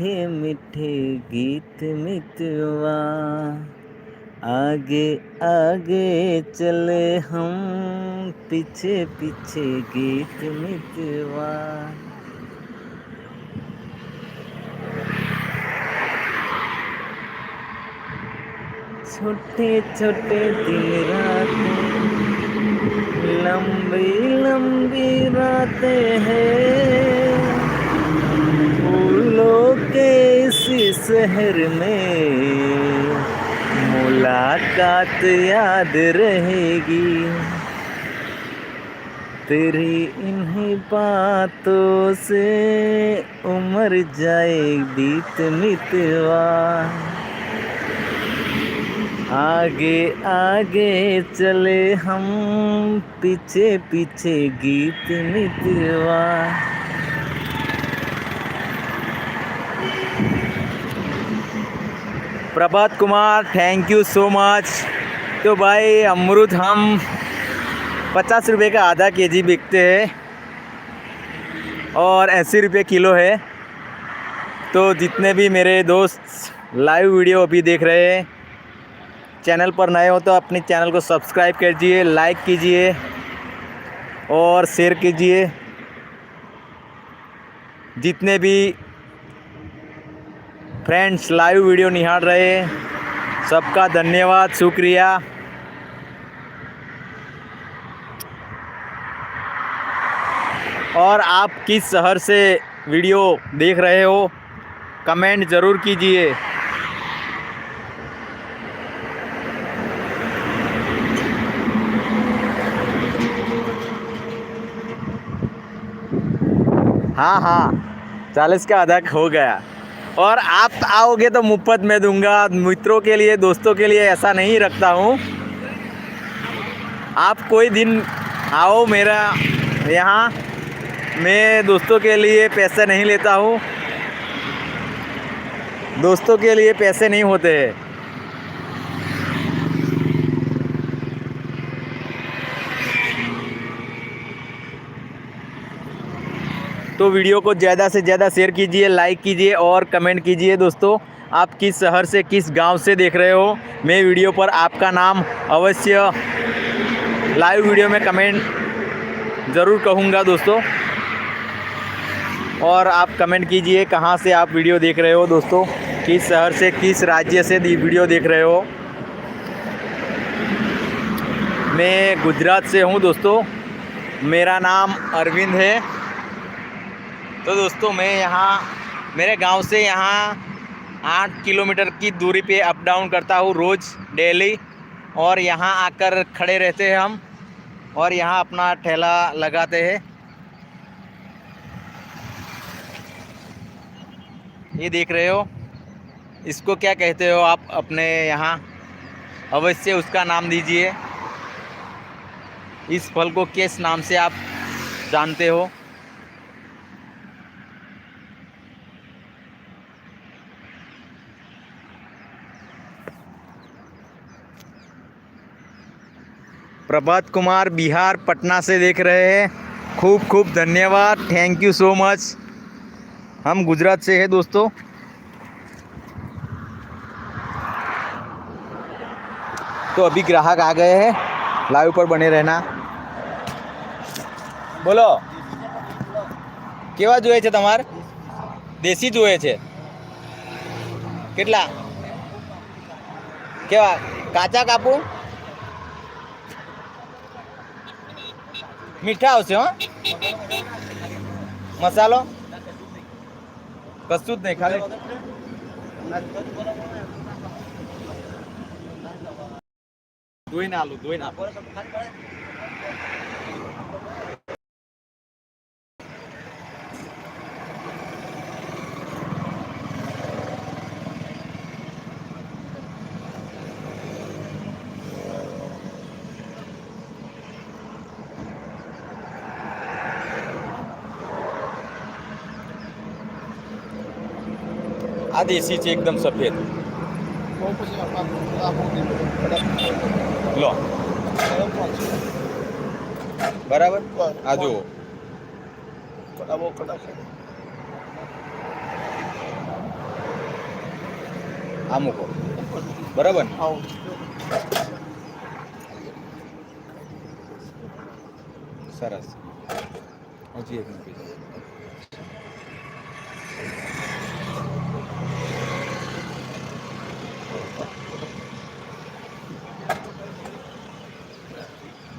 मीठे मीठे गीत मितवा आगे आगे चले हम, पीछे पीछे गीत मितवा छोटे छोटे दिन रातें, लंबी लंबी रातें हैं फूलों के इसी शहर में मुलाकात याद रहेगी। तेरी इन्हीं बातों से उमर जाए बीत मितवा आगे आगे चले हम पीछे पीछे गीत मितवा। Prabhat Kumar thank you so much तो भाई अमरुद हम पचास रुपये का आधा के जी बिकते हैं और अस्सी रुपये किलो है। तो जितने भी मेरे दोस्त लाइव वीडियो अभी देख रहे हैं चैनल पर नए हो तो अपने चैनल को सब्सक्राइब कीजिए लाइक कीजिए और शेयर कीजिए। जितने भी फ्रेंड्स लाइव वीडियो निहार रहे सबका धन्यवाद, शुक्रिया। और आप किस शहर से वीडियो देख रहे हो, कमेंट ज़रूर कीजिए। हाँ हाँ चालीस का आधा हो गया। और आप आओगे तो मुफ़्त में दूँगा। मित्रों के लिए, दोस्तों के लिए ऐसा नहीं रखता हूँ। आप कोई दिन आओ मेरा यहाँ। मैं दोस्तों के लिए पैसे नहीं लेता हूँ। दोस्तों के लिए पैसे नहीं होते हैं। तो वीडियो को ज़्यादा से ज़्यादा शेयर कीजिए लाइक कीजिए और कमेंट कीजिए दोस्तों। आप किस शहर से, किस गाँव से देख रहे हो? मैं वीडियो पर आपका नाम अवश्य लाइव वीडियो में कमेंट ज़रूर कहूँगा दोस्तों। और आप कमेंट कीजिए कहाँ से आप वीडियो देख रहे हो दोस्तों? किस शहर से, किस राज्य से वीडियो देख रहे हो? मैं गुजरात से हूँ दोस्तों। मेरा नाम अरविंद है। तो दोस्तों, मैं यहाँ, मेरे गाँव से यहाँ आठ किलोमीटर की दूरी पे अप डाउन करता हूँ रोज़ डेली और यहाँ आकर खड़े रहते हैं हम और यहाँ अपना ठेला लगाते हैं। ये देख रहे हो? इसको क्या कहते हो आप अपने यहाँ? अवश्य उसका नाम दीजिए। इस फल को किस नाम से आप जानते हो? प्रभात कुमार बिहार पटना से देख रहे हैं खूब खूब धन्यवाद थैंक यू सो मच हम गुजरात से हैं दोस्तों तो अभी ग्राहक आ गए हैं लाइव पर बने रहना બોલો કેવા જોઈએ છે તમારે દેશી જોઈએ છે કેટલા કેવા કાચા કાપું મીઠા આવશે હો. મસાલો? કશું જ નહીં ખાલી. ધોઈને આલું ધોઈને આપો આ દેશી છે, એકદમ સફેદ. લો. બરાબર? આ જુઓ. આ મૂકો. બરાબર સરસ. હજી એક મૂકી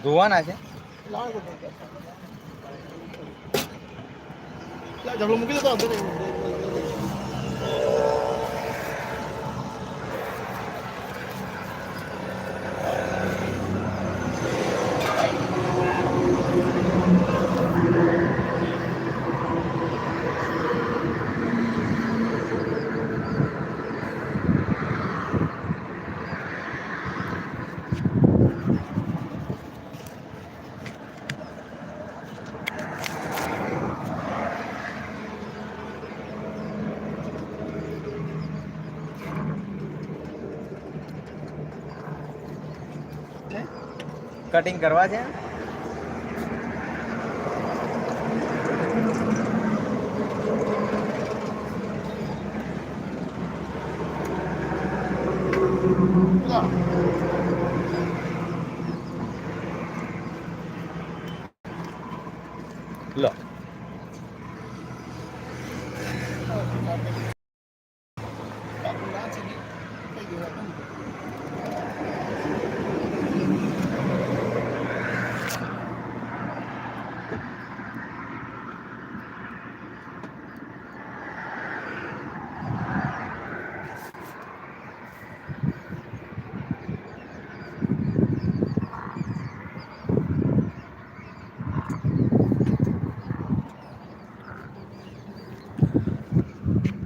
ધોવાના છે. ઢગલો મૂકી દેતો અંદર કટિંગ કરવા છે?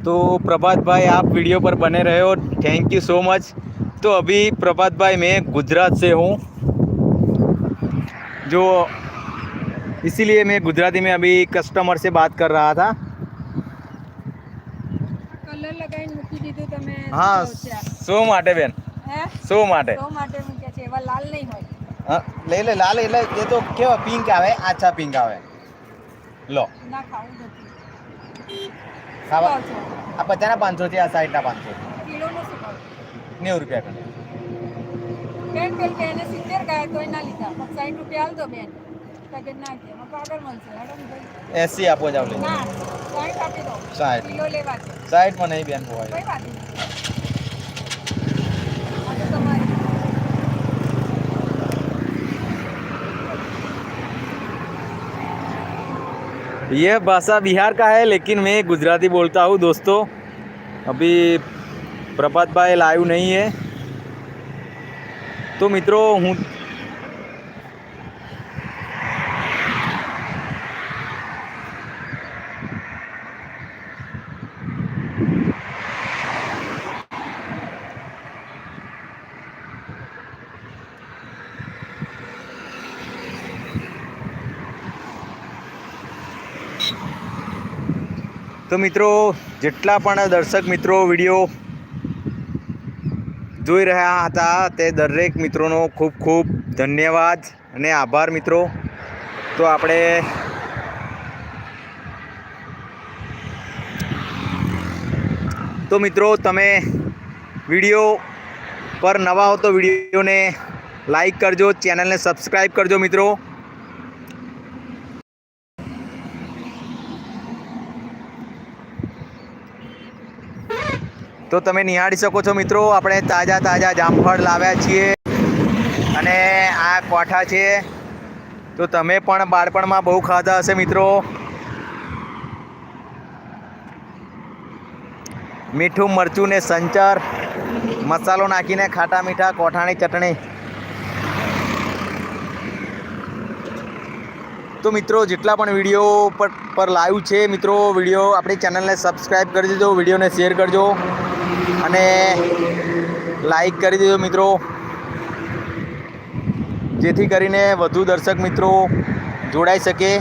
तो प्रभात भाई आप वीडियो पर बने रहे हो थैंक यू सो मच तो अभी प्रभात भाई मैं गुजरात से हूँ जो इसीलिए मैं गुजराती में अभी कस्टमर से बात कर रहा था કલર લગાવીને મૂકી દીધું તમે હા શું કહો છો? શો માટે બેન હે શો માટે શો માટે મૂક્યા છે એવા લાલ નહીં હોય હા, લઈ લે લાલ એટલે એ તો કેવા પિંક આવે આછા પિંક આવે લો ના ખાવું નથી ખાવા? આ પચાસના પાંચસો છે આ સાઠના પાંચસો. નેવું રૂપિયા કરે. બેન પેલ બેને સિત્તેર ગયા તોય ના લીધા. સાઠ રૂપિયા હાલ દો બેન. કે એસી આપો જાવ ના સાઠ સાઠ નહીં બેન પોવાય ये भाषा बिहार का है, लेकिन मैं गुजराती बोलता हूँ, दोस्तों। अभी प्रभात भाई लाइव नहीं है। तो मित्रों હું તો મિત્રો, જેટલા પણ દર્શક મિત્રો વીડિયો જોઈ રહ્યા હતા, તે દરેક મિત્રોનો ખૂબ ખૂબ ધન્યવાદ અને આભાર મિત્રો. તો આપણે તો મિત્રો, તમે વીડિયો પર નવા હો તો વિડીયોને લાઈક કરજો, ચેનલને સબસ્ક્રાઈબ કરજો મિત્રો. તો તમે નિહાળી શકો છો મિત્રો. આપણે તાજા તાજા જામફળ લાવ્યા છીએ. અને આ કોઠા છે. તો તમે પણ બાળપણમાં બહુ ખાધા હશે મિત્રો. મીઠું, મરચું ને સંચર. મસાલો નાખીને ખાટા મીઠા કોઠાની ચટણી. તો મિત્રો, જેટલા પણ વીડિયો પર પર લાઈવ છે, મિત્રો, વીડિયો આપણી ચેનલને સબસ્ક્રાઈબ કરી દેજો, વિડીયોને શેર કરજો અને લાઈક કરી દેજો, મિત્રો. જેથી કરીને વધુ દર્શક મિત્રો જોડાઈ શકે.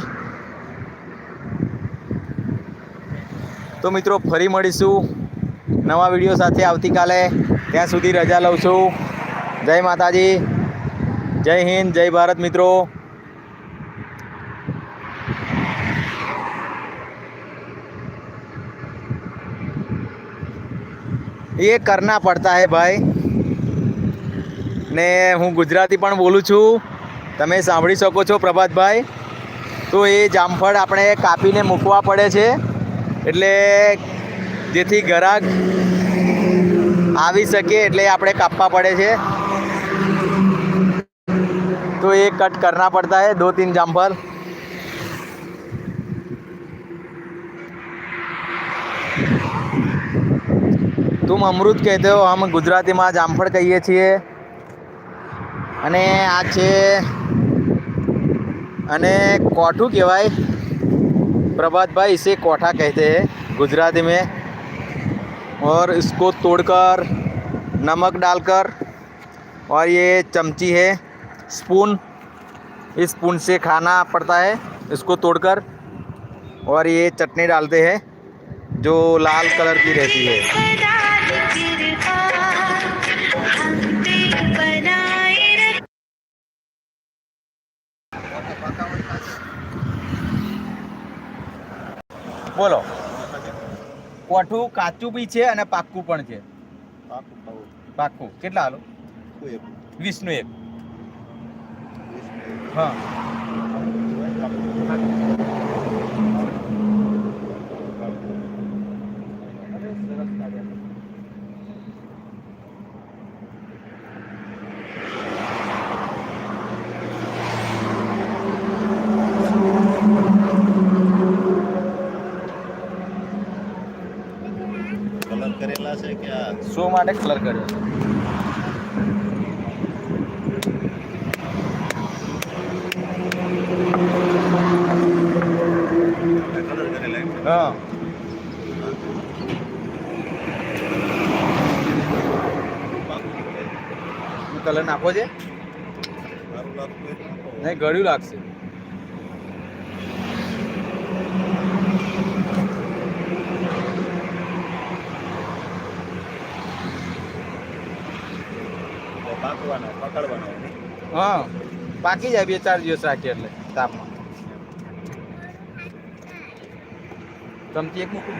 તો મિત્રો, ફરી મળીશું નવા વીડિયો સાથે આવતીકાલે. ત્યાં સુધી રજા લઉં છું. જય માતાજી. જય હિન્દ, જય ભારત, મિત્રો. ये करना પડતા હે ભાઈ ને હું ગુજરાતી પણ બોલું છું તમે સાંભળી શકો છો પ્રભાતભાઈ તો એ જામફળ આપણે કાપીને મૂકવા પડે છે એટલે જેથી ગ્રાહક આવી શકે એટલે આપણે કાપવા પડે છે तो ये कट करना पड़ता है दो तीन जामफल तुम अमरूद कहते हो हम ગુજરાતીમાં જામફળ કહીએ છીએ અને આ છે અને કોઠું કહેવાય प्रभात भाई इसे कोठा कहते हैं गुजराती में और इसको तोड़कर नमक डालकर और ये चमची है स्पून इस स्पून से खाना पड़ता है इसको तोड़कर और ये चटनी डालते हैं जो लाल कलर की रहती है બોલો. કોઠું કાચું બી છે અને પાક્કું પણ છે? પાક્કું કેટલા હાલો. વીસનું એક. હા કલર કરેલા છે કે આ શો માટે કલર કર્યો. છે હા કલર નાખો છે. નહીં ગળ્યું લાગશે. પાકવાનો પકડવાનો? હા. પાકી જાય બે ચાર દિવસ રાખીએ એટલે તાપમાં ચમચી એક મૂકી